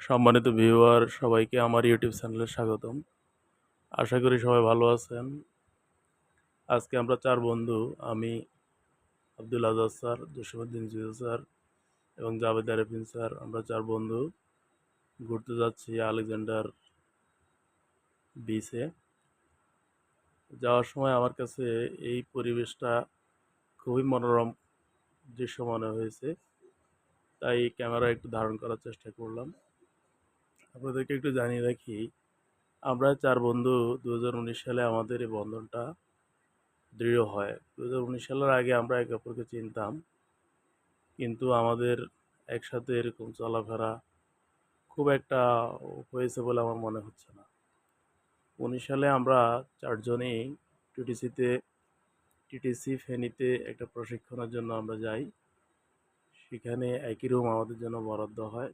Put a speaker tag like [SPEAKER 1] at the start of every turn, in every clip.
[SPEAKER 1] সম্মানিত ভিউয়ার সবাইকে আমার ইউটিউব চ্যানেলে স্বাগতম। আশা করি সবাই ভালো আছেন। আজকে আমরা চার বন্ধু, আমি, আব্দুল আজাদ স্যার জসিমুদ্দিন জুয়েল স্যার এবং জাভেদ আরেফিন স্যার, আমরা চার বন্ধু ঘুরতে যাচ্ছি আলেকজান্ডার বিচে যাওয়ার সময় আমার কাছে এই পরিবেশটা খুবই মনোরম দৃশ্য মনে হয়েছে, তাই ক্যামেরা একটু ধারণ করার চেষ্টা করলাম। আপনাদেরকে একটু জানিয়ে রাখি, আমরা চার বন্ধু দু হাজার উনিশ সালে আমাদের এই বন্ধনটা দৃঢ় হয়। দু হাজার উনিশ সালের আগে আমরা একে অপরকে চিনতাম, কিন্তু আমাদের একসাথে এরকম চলাফেরা খুব একটা হয়েছে বলে আমার মনে হচ্ছে না। উনিশ সালে আমরা চারজনেই টিটিসিতে, টিটিসি ফেনীতে একটা প্রশিক্ষণের জন্য আমরা যাই। সেখানে একই রুম আমাদের জন্য বরাদ্দ হয়।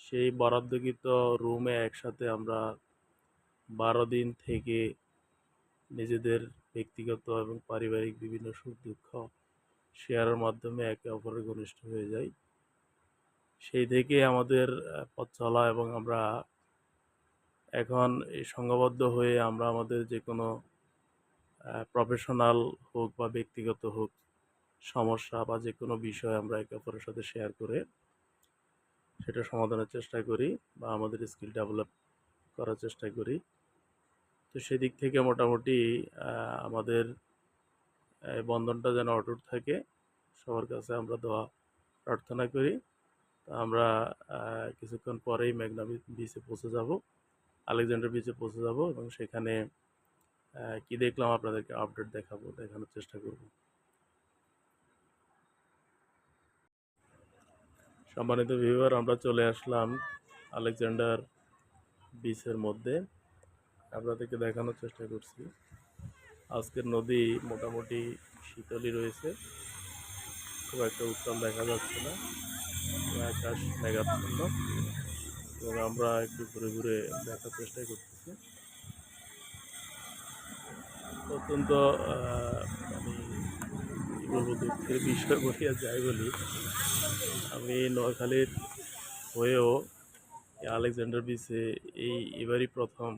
[SPEAKER 1] সেই বরাদ্দকৃত রুমে একসাথে আমরা বারো দিন থেকে নিজেদের ব্যক্তিগত এবং পারিবারিক বিভিন্ন সুখ দুঃখ শেয়ারের মাধ্যমে একে অপরের ঘনিষ্ঠ হয়ে যাই। সেই থেকে আমাদের পথ চলা এবং আমরা এখন এই সংঘবদ্ধ হয়ে আমরা আমাদের যে কোনো প্রফেশনাল হোক বা ব্যক্তিগত হোক সমস্যা বা যে কোনো বিষয় আমরা একে অপরের সাথে শেয়ার করে সেটা সমাধানের চেষ্টা করি বা আমাদের স্কিল ডেভেলপ করার চেষ্টা করি। তো সেদিক থেকে মোটামুটি আমাদের বন্ধনটা যেন অটুট থাকে, সবার কাছে আমরা দোয়া প্রার্থনা করি। তো আমরা কিছুক্ষণ পরেই মেঘনা বিচে পৌঁছে যাব, আলেকজান্ডার বিচে পৌঁছে যাব এবং সেখানে কি দেখলাম আপনাদেরকে আপডেট দেখাবো, দেখানোর চেষ্টা করব। সম্মানিত ভিউয়ার আমরা চলে আসলাম আলেকজান্ডার বিচের মধ্যে। আপনাদেরকে দেখানোর চেষ্টা করছি। আজকের নদী মোটামুটি শীতলই রয়েছে। খুব একটা উত্তাল দেখা যাচ্ছে না। আকাশ মেঘাচ্ছন্ন। এবং আমরা একটু ঘুরে ঘুরে দেখার চেষ্টা করতেছি। অত্যন্ত দুঃখের বিষয় বলিয়া যাই বলি। আমি নোয়াখালীর হয়েও আলেকজান্ডার বিচে এই এবারই প্রথম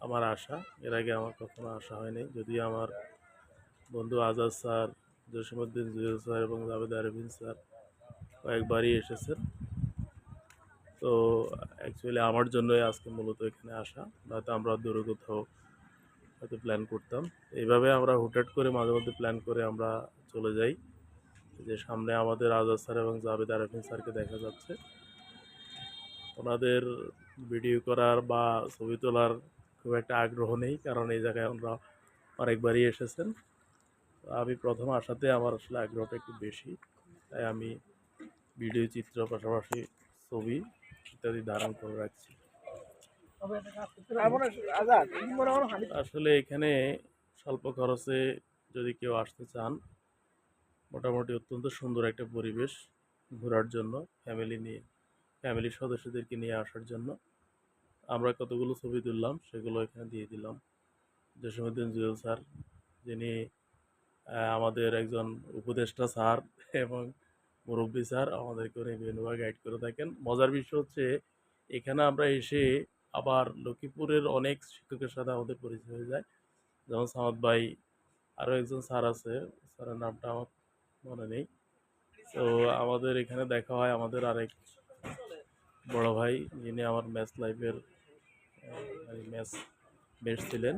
[SPEAKER 1] আমার আশা এর আগে আমার কখনো আসা হয়নি। যদি আমার বন্ধু আজাদ স্যার জসিমুদ্দিন জুয়েল স্যার এবং জাভেদ আরবিন স্যার কয়েকবারই এসেছেন। তো অ্যাকচুয়ালি আমার জন্যই আজকে মূলত এখানে আসা। নয়তো আমরা দূরে কোথাও হয়তো প্ল্যান করতাম। এইভাবে আমরা হুটহাট করে মাঝে মধ্যে প্ল্যান করে আমরা চলে যাই। যে সামনে আমাদের আজাদ স্যার এবং জাভেদ আরফিন স্যারকে দেখা যাচ্ছে। ওনাদের ভিডিও করার বা ছবি তোলার খুব একটা আগ্রহ নেই কারণ এই জায়গায় ওনারা অনেকবারই এসেছেন। আমি প্রথম আসাতে আমার আসলে আগ্রহটা একটু বেশি তাই আমি ভিডিও চিত্র পাশাপাশি ছবি ইত্যাদি ধারণ করে রাখছি। আসলে এখানে স্বল্প খরচে যদি কেউ আসতে চান মোটামুটি অত্যন্ত সুন্দর একটা পরিবেশ ঘোরার জন্য ফ্যামিলি নিয়ে ফ্যামিলির সদস্যদেরকে নিয়ে আসার জন্য। আমরা কতগুলো ছবি তুললাম, সেগুলো এখানে দিয়ে দিলাম। জসীমুদ্দিন জুয়েল স্যার, যিনি আমাদের একজন উপদেষ্টা স্যার এবং মুরব্বী স্যার, আমাদেরকে উনি বিভিন্নভাবে গাইড করে থাকেন। মজার বিষয় হচ্ছে, এখানে আমরা এসে আবার লক্ষ্মীপুরের অনেক শিক্ষকের সাথে আমাদের পরিচয় হয়ে যায়। যেমন সামদ ভাই আরও একজন স্যার আছে, স্যারের নামটা আমার মনে নেই। তো আমাদের এখানে দেখা হয় আমাদের আরেক বড় ভাই, যিনি আমার ম্যাথ লাইফের ম্যাচ বেস্ট ছিলেন।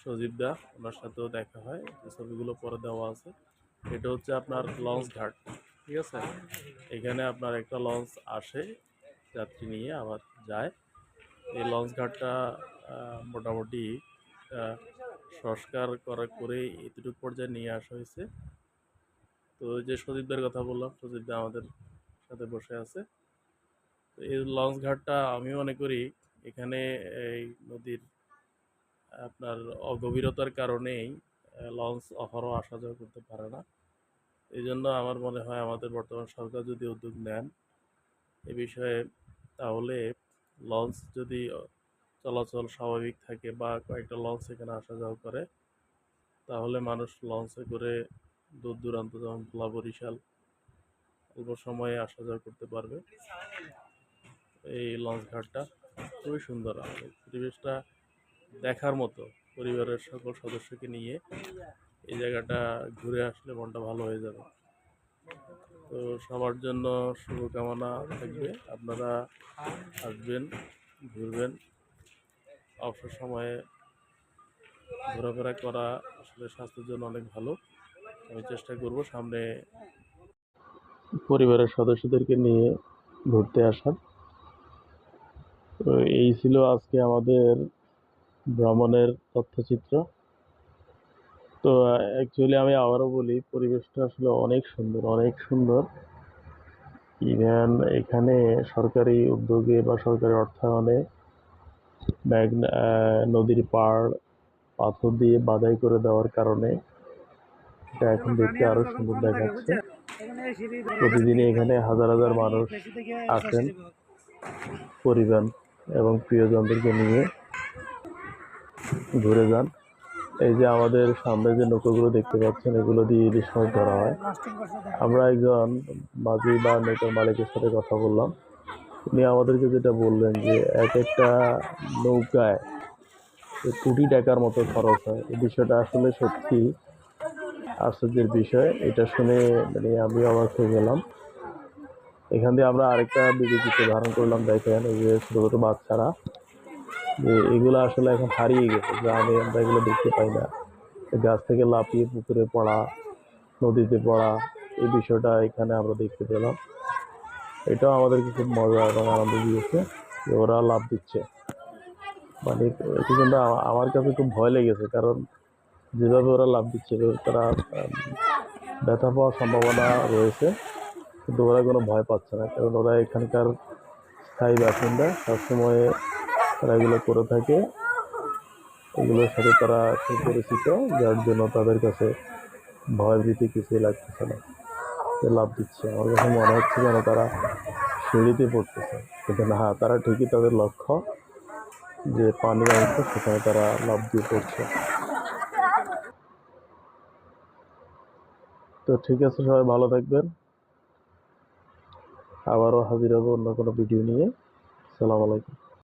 [SPEAKER 1] সজীব দা, ওনার সাথেও দেখা হয়। ছবিগুলো পরে দেওয়া আছে। এটা হচ্ছে আপনার লঞ্চ ঘাট, ঠিক আছে? এখানে আপনার একটা লঞ্চ আসে, যাত্রী নিয়ে আবার যায়। এই লঞ্চ ঘাটটা মোটামুটি সংস্কার করা করে এতটুকু পর্যায়ে নিয়ে আসা হয়েছে। তো যে সজীবদের কথা বললাম সজীবদা আমাদের সাথে বসে আছে। তো এই লঞ্চ ঘাটটা আমি মনে করি এখানে এই নদীর আপনার অগভীরতার কারণেই লঞ্চ অহরহ আসা যাওয়া করতে পারে না। এই জন্য আমার মনে হয় আমাদের বর্তমান সরকার যদি উদ্যোগ নেন, এ বিষয়ে তাহলে লঞ্চ যদি চলাচল স্বাভাবিক থাকে বা কয়েকটা লঞ্চ এখানে আসা যাওয়া করে, তাহলে মানুষ লঞ্চে করে দূর দূরান্ত, যেমন ভোলা বরিশাল, অল্প সময়ে আসা যাওয়া করতে পারবে। এই লঞ্চ ঘাটটা খুবই সুন্দর এই পরিবেশটা দেখার মতো পরিবারের সকল সদস্যকে নিয়ে এই জায়গাটা ঘুরে আসলে মনটা ভালো হয়ে যাবে। তো সবার জন্য শুভকামনা থাকবে। আপনারা আসবেন, ঘুরবেন। অবসর সময়ে ঘোরাফেরা করা আসলে স্বাস্থ্যের জন্য অনেক ভালো। আমি চেষ্টা করব সামনে পরিবারের সদস্যদেরকে নিয়ে ঘুরতে আসার। তো এই ছিল আজকে আমাদের ভ্রমণের তথ্যচিত্র। তো অ্যাকচুয়ালি আমি আবারও বলি, পরিবেশটা আসলে অনেক সুন্দর অনেক সুন্দর। ইভেন এখানে সরকারি উদ্যোগে বা সরকারি অর্থায়নে নদীর পাড়, পাথর দিয়ে বাধাই করে দেওয়ার কারণে এটা এখন দেখতে আরও সুন্দর দেখাচ্ছে। প্রতিদিনই এখানে হাজার হাজার মানুষ আসেন পরিবার এবং প্রিয়জনদেরকে নিয়ে ঘুরে যান। এই যে আমাদের সামনে যে নৌকাগুলো দেখতে পাচ্ছেন, এগুলো দিয়ে ইলিশ মাছ ধরা হয়। আমরা একজন মাঝি বা নৌকার মালিকের সাথে কথা বললাম। উনি আমাদেরকে যেটা বললেন যে এক একটা নৌকায় যে কোটি টাকার মতো খরচ হয় এই বিষয়টা আসলে সত্যি আশ্চর্যের বিষয়। এটা শুনে মানে আমি অবাক হয়ে গেলাম। এখান দিয়ে আমরা আরেকটা চিত্র ধারণ করলাম, দেখেন এই যে ছোটো ছোটো বাচ্চারা, যে এগুলো আসলে এখন হারিয়ে গেছে, গ্রামে আমরা এগুলো দেখতে পাই না। গাছ থেকে লাফিয়ে পুকুরে পড়া, নদীতে পড়া এই বিষয়টা এখানে আমরা দেখতে পেলাম। এটাও আমাদেরকে খুব মজা এবং আনন্দ দিয়েছে যে ওরা লাভ দিচ্ছে। মানে এটি কিন্তু আমার কাছে খুব ভয় লেগেছে কারণ যেভাবে ওরা লাভ দিচ্ছে তারা ব্যথা পাওয়ার সম্ভাবনা রয়েছে, কিন্তু ওরা কোনো ভয় পাচ্ছে না। কারণ ওরা এখানকার স্থায়ী বাসিন্দা, সবসময় তারা এগুলো করে থাকে। এগুলোর সাথে তারা সুপরিচিত, যার জন্য তাদের কাছে ভয় ভীতি কিছুই লাগতেছে না। যে লাভ দিচ্ছে। আমার কাছে মনে হচ্ছে যেন তারা সিঁড়িতে পড়তেছে। কিন্তু না হ্যাঁ তারা ঠিকই তাদের লক্ষ্য যে পানির অংশ, সেখানে তারা লাভ দিয়ে পড়ছে। তো ঠিক আছে, সবাই ভালো থাকবেন। আবারও হাজির হব অন্য কোনো ভিডিও নিয়ে। সালাম আলাইকুম।